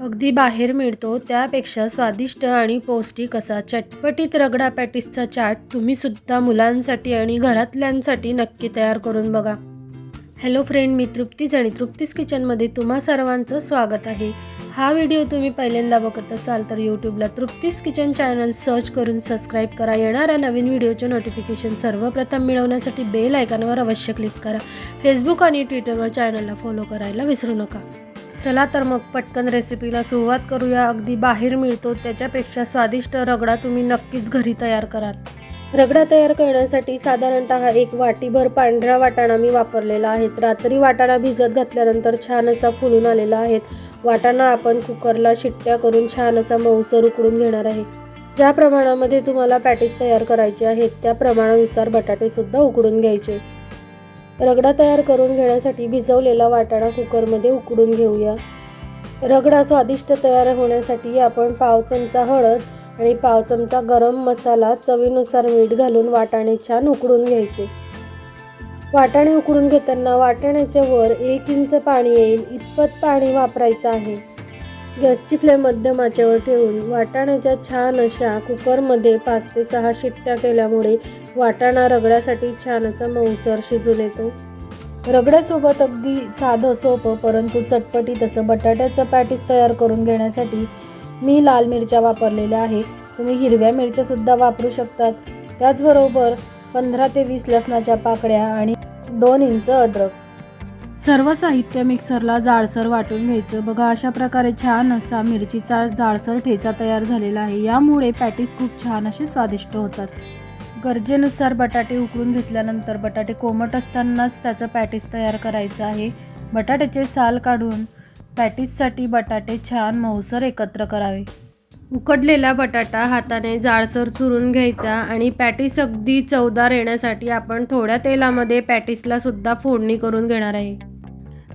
अगदी बाहेर मिळतो त्यापेक्षा स्वादिष्ट आणि पौष्टिक असा चटपटीत रगडा पॅटिसचा चाट तुम्ही सुद्धा मुलांसाठी आणि घरातल्यांसाठी नक्की तयार करून बघा. हॅलो फ्रेंड मी तृप्तीज आणि तृप्तीज किचनमध्ये तुम्हा सर्वांचं स्वागत आहे. हा व्हिडिओ तुम्ही पहिल्यांदा बघत असाल तर यूट्यूबला तृप्तीज किचन चॅनल सर्च करून सबस्क्राईब करा. येणाऱ्या नवीन व्हिडिओचे नोटिफिकेशन सर्वप्रथम मिळवण्यासाठी बेल आयकॉनवर अवश्य क्लिक करा. फेसबुक आणि ट्विटरवर चॅनलला फॉलो करायला विसरू नका. चला तर मग पटकन रेसिपीला सुरुवात करूया. अगदी बाहेर मिळतो. त्याच्यापेक्षा स्वादिष्ट रगडा तुम्ही नक्कीच घरी तयार कराल. रगडा तयार करण्यासाठी साधारणतः एक वाटीभर पांढरा वाटाणा मी वापरलेला आहे. रात्री वाटाणा भिजत घातल्यानंतर छान असा फुलून आलेला आहे. वाटाणा आपण कुकरला शिट्ट्या करून छान असा मऊसर उकडून घेणार आहे. ज्या प्रमाणामध्ये तुम्हाला पॅटीस तयार करायचे आहेत त्या प्रमाणानुसार बटाटे सुद्धा उकडून घ्यायचे. रगडा तयार करून घेण्यासाठी भिजवलेला वाटाणा कुकरमध्ये उकडून घेऊया. रगडा स्वादिष्ट तयार होण्यासाठी आपण पाव चमचा हळद आणि पाव चमचा गरम मसाला चवीनुसार मीठ घालून वाटाणे छान उकडून घ्यायचे. वाटाणे उकडून घेताना वाटाण्याच्या वर एक इंच पाणी येईल इतपत पाणी वापरायचं आहे. गॅसची फ्लेम मध्यम आचेवर ठेवून वाटाण्याच्या छान अशा कुकरमध्ये पाच ते सहा शिट्ट्या केल्यामुळे वाटाणा रगड्यासाठी छान असा मऊसर शिजून येतो. रगड्यासोबत अगदी साधं सोपं परंतु चटपटीत असं बटाट्याचं पॅटीस तयार करून घेण्यासाठी मी लाल मिरच्या वापरलेल्या आहेत. तुम्ही हिरव्या मिरच्यासुद्धा वापरू शकतात. त्याचबरोबर पंधरा ते वीस लसणाच्या पाकळ्या आणि दोन इंच अद्रक. सर्व साहित्य मिक्सरला जाडसर वाटून घ्यायचं. बघा अशा प्रकारे छान असा मिरचीचा जाडसर ठेचा तयार झालेला आहे. यामुळे पॅटीस खूप छान असे स्वादिष्ट होतात. गरजेनुसार बटाटे उकळून घेतल्यानंतर बटाटे कोमट असतानाच त्याचं पॅटीस तयार करायचं आहे. बटाट्याचे साल काढून पॅटीससाठी बटाटे छान मऊसर एकत्र करावे. उकडलेला बटाटा हाताने जाडसर चुरून घ्यायचा आणि पॅटीस अगदी चवदार येण्यासाठी आपण थोड्या तेलामध्ये पॅटीसला सुद्धा फोडणी करून घेणार आहे.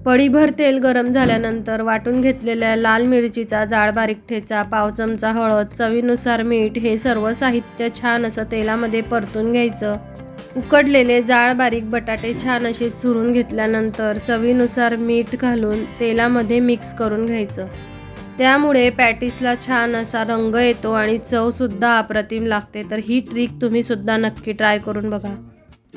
पडीभर तेल गरम झाल्यानंतर वाटून घेतलेल्या लाल मिरचीचा जाड बारीक ठेचा पाव चमचा हळद चवीनुसार मीठ हे सर्व साहित्य छान असं तेलामध्ये परतून घ्यायचं. उकडलेले जाड बारीक बटाटे छान असे चुरून घेतल्यानंतर चवीनुसार मीठ घालून तेलामध्ये मिक्स करून घ्यायचं. त्यामुळे पॅटीसला छान असा रंग येतो आणि चवसुद्धा अप्रतिम लागते. तर ही ट्रिक तुम्हीसुद्धा नक्की ट्राय करून बघा.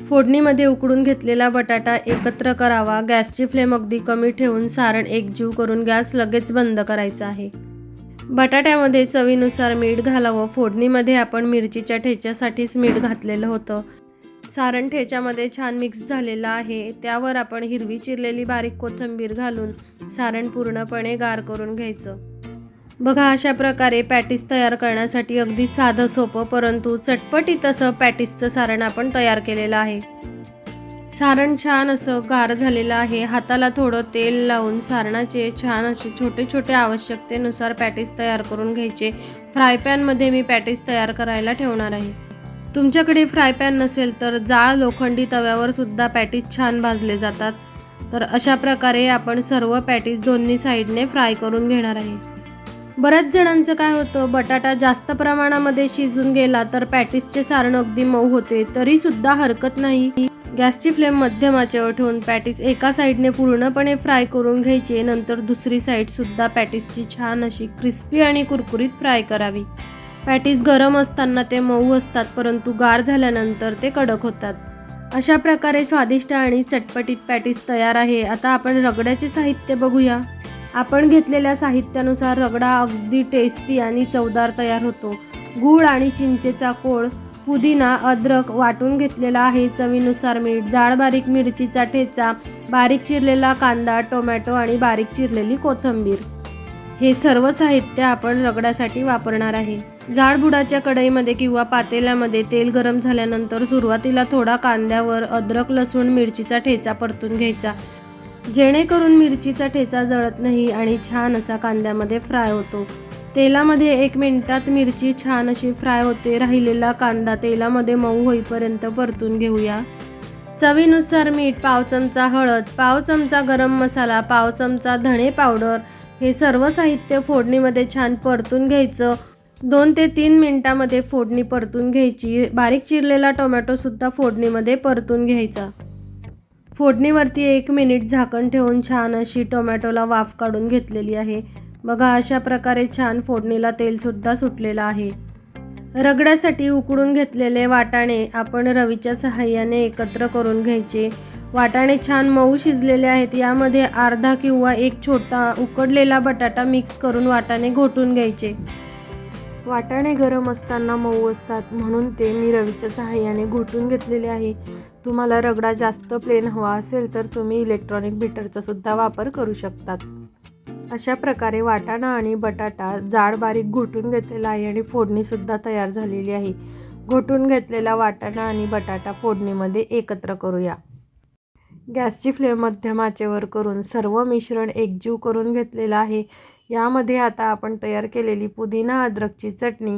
फोडणीमध्ये उकडून घेतलेला बटाटा एकत्र करावा. गॅसची फ्लेम अगदी कमी ठेवून सारण एकजीव करून गॅस लगेच बंद करायचा आहे. बटाट्यामध्ये चवीनुसार मीठ घालावं. फोडणीमध्ये आपण मिरचीच्या ठेच्यासाठीच मीठ घातलेलं होतं. सारण ठेच्यामध्ये छान मिक्स झालेलं आहे. त्यावर आपण हिरवी चिरलेली बारीक कोथिंबीर घालून सारण पूर्णपणे गार करून घ्यायचं. बघा अशा प्रकारे पॅटीस तयार करण्यासाठी अगदी साधं सोपं परंतु चटपटीत असं पॅटीसचं सारण आपण तयार केलेलं आहे. सारण छान असं गार झालेलं आहे. हाताला थोडं तेल लावून सारणाचे छान असे छोटे छोटे आवश्यकतेनुसार पॅटीस तयार करून घ्यायचे. फ्राय पॅनमध्ये मी पॅटीस तयार करायला ठेवणार आहे. तुमच्याकडे फ्राय पॅन नसेल तर जाळ लोखंडी तव्यावर सुद्धा पॅटीज छान भाजले जातात. तर अशा प्रकारे आपण सर्व पॅटीज दोन्ही साईडने फ्राय करून घेणार आहे. बऱ्याच जणांचं काय होतं बटाटा जास्त प्रमाणामध्ये शिजून गेला तर पॅटीसचे सारण अगदी मऊ होते तरी सुद्धा हरकत नाही. गॅसची फ्लेम मध्यमाच्यावर ठेवून पॅटीस एका साईडने पूर्णपणे फ्राय करून घ्यायचे नंतर दुसरी साईड सुद्धा पॅटीसची छान अशी क्रिस्पी आणि कुरकुरीत फ्राय करावी. पॅटीज गरम असताना ते मऊ असतात परंतु गार झाल्यानंतर ते कडक होतात. अशा प्रकारे स्वादिष्ट आणि चटपटीत पॅटीस तयार आहे. आता आपण रगड्याचे साहित्य बघूया. आपण घेतलेल्या साहित्यानुसार रगडा अगदी टेस्टी आणि चवदार तयार होतो. गूळ आणि चिंचेचा कोळ पुदिना अद्रक वाटून घेतलेला आहे. चवीनुसार मीठ जाड बारीक मिरचीचा ठेचा बारीक चिरलेला कांदा टोमॅटो आणि बारीक चिरलेली कोथिंबीर. हे सर्व साहित्य आपण रगड्यासाठी वापरणार आहे. जाडबुडाच्या कढईमध्ये किंवा पातेल्यामध्ये तेल गरम झाल्यानंतर सुरुवातीला थोडा कांद्यावर अद्रक लसूण मिरचीचा ठेचा परतून घ्यायचा. जेणेकरून मिरचीचा ठेचा जळत नाही आणि छान असा कांद्यामध्ये फ्राय होतो. तेलामध्ये एक मिनिटात मिरची छान अशी फ्राय होते. राहिलेला कांदा तेलामध्ये मऊ होईपर्यंत परतून घेऊया. चवीनुसार मीठ पाव चमचा हळद पाव चमचा गरम मसाला पाव चमचा धणे पावडर हे सर्व साहित्य फोडणीमध्ये छान परतून घ्यायचं. दोन ते तीन मिनिटामध्ये फोडणी परतून घ्यायची. बारीक चिरलेला टोमॅटोसुद्धा फोडणीमध्ये परतून घ्यायचा. फोडणीवरती एक मिनिट झाकण ठेवून छान अशी टोमॅटोला वाफ काढून घेतलेली आहे. बघा अशा प्रकारे छान फोडणीला तेलसुद्धा सुटलेलं आहे. रगड्यासाठी उकडून घेतलेले वाटाणे आपण रवीच्या सहाय्याने एकत्र करून घ्यायचे. वाटाणे छान मऊ शिजलेले आहेत. यामध्ये अर्धा किंवा एक छोटा उकडलेला बटाटा मिक्स करून वाटाणे घोटून घ्यायचे. वाटाणे गरम असताना मऊ असतात म्हणून ते मी रवीच्या सहाय्याने घोटून घेतलेले आहे. तुम्हाला रगडा जास्त प्लेन हवा असेल तर तुम्ही इलेक्ट्रॉनिक बीटरचा सुद्धा वापर करू शकतात. अशा प्रकारे वाटाणा आणि बटाटा जाड बारीक घोटून घेतलेला आहे आणि फोडणीसुद्धा तयार झालेली आहे. घोटून घेतलेला वाटाणा आणि बटाटा फोडणीमध्ये एकत्र करूया. गॅसची फ्लेम मध्यम आचेवर करून सर्व मिश्रण एकजीव करून घेतलेलं आहे. यामध्ये आता आपण तयार केलेली पुदिना अद्रकची चटणी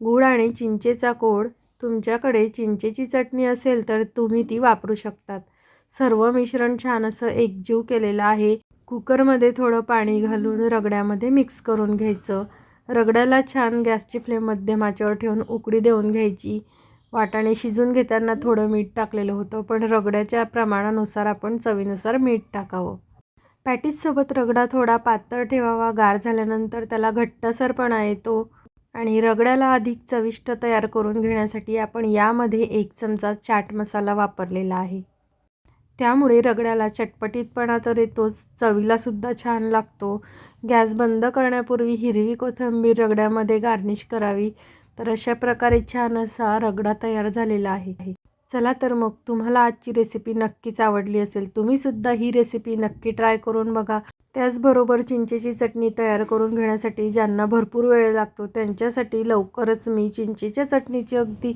गूळ आणि चिंचेचा कोड. तुमच्याकडे चिंचेची चटणी असेल तर तुम्ही ती वापरू शकतात. सर्व मिश्रण छान असं एकजीव केलेलं आहे. कुकरमध्ये थोडं पाणी घालून रगड्यामध्ये मिक्स करून घ्यायचं. रगड्याला छान गॅसची फ्लेम मध्यमाच्यावर ठेवून उकडी देऊन घ्यायची. वाटाणे शिजून घेताना थोडं मीठ टाकलेलं होतं पण रगड्याच्या प्रमाणानुसार आपण चवीनुसार मीठ टाकावं. पॅटीससोबत रगडा थोडा पातळ ठेवावा. गार झाल्यानंतर त्याला घट्टसरपणा येतो आणि रगड्याला अधिक चविष्ट तयार करून घेण्यासाठी आपण यामध्ये एक चमचा चाट मसाला वापरलेला आहे. त्यामुळे रगड्याला चटपटीतपणा तर येतोच. चवीलासुद्धा छान लागतो. गॅस बंद करण्यापूर्वी हिरवी कोथिंबीर रगड्यामध्ये गार्निश करावी. तर अशा प्रकारे छान असा रगडा तयार झालेला आहे. चला तर मग तुम्हाला आजची रेसिपी नक्कीच आवडली असेल. तुम्हीसुद्धा ही रेसिपी नक्की ट्राय करून बघा. त्याचबरोबर चिंचेची चटणी तयार करून घेण्यासाठी ज्यांना भरपूर वेळ लागतो त्यांच्यासाठी लवकरच मी चिंचेच्या चटणीची अगदी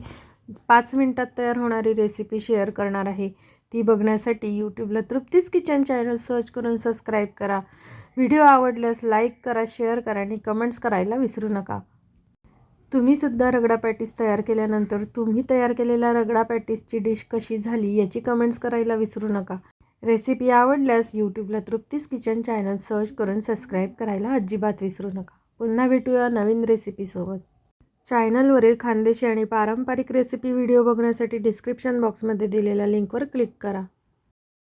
पाच मिनटात तयार होणारी रेसिपी शेअर करणार आहे. ती बघण्यासाठी यूट्यूबला तृप्तीच किचन चॅनल सर्च करून सबस्क्राईब करा. व्हिडिओ आवडल्यास लाईक करा शेअर करा आणि कमेंट्स करायला विसरू नका. तुम्हीसुद्धा रगडा पॅटीस तयार केल्यानंतर तुम्ही तयार केलेल्या रगडा पॅटीसची डिश कशी झाली याची कमेंट्स करायला विसरू नका. रेसिपी आवडल्यास यूट्यूबला तृप्तीस किचन चॅनल सर्च करून सबस्क्राईब करायला अजिबात विसरू नका. पुन्हा भेटूया नवीन रेसिपीसोबत चॅनलवरील खानदेशी आणि पारंपरिक रेसिपी व्हिडिओ बघण्यासाठी डिस्क्रिप्शन बॉक्समध्ये दिलेल्या लिंकवर क्लिक करा.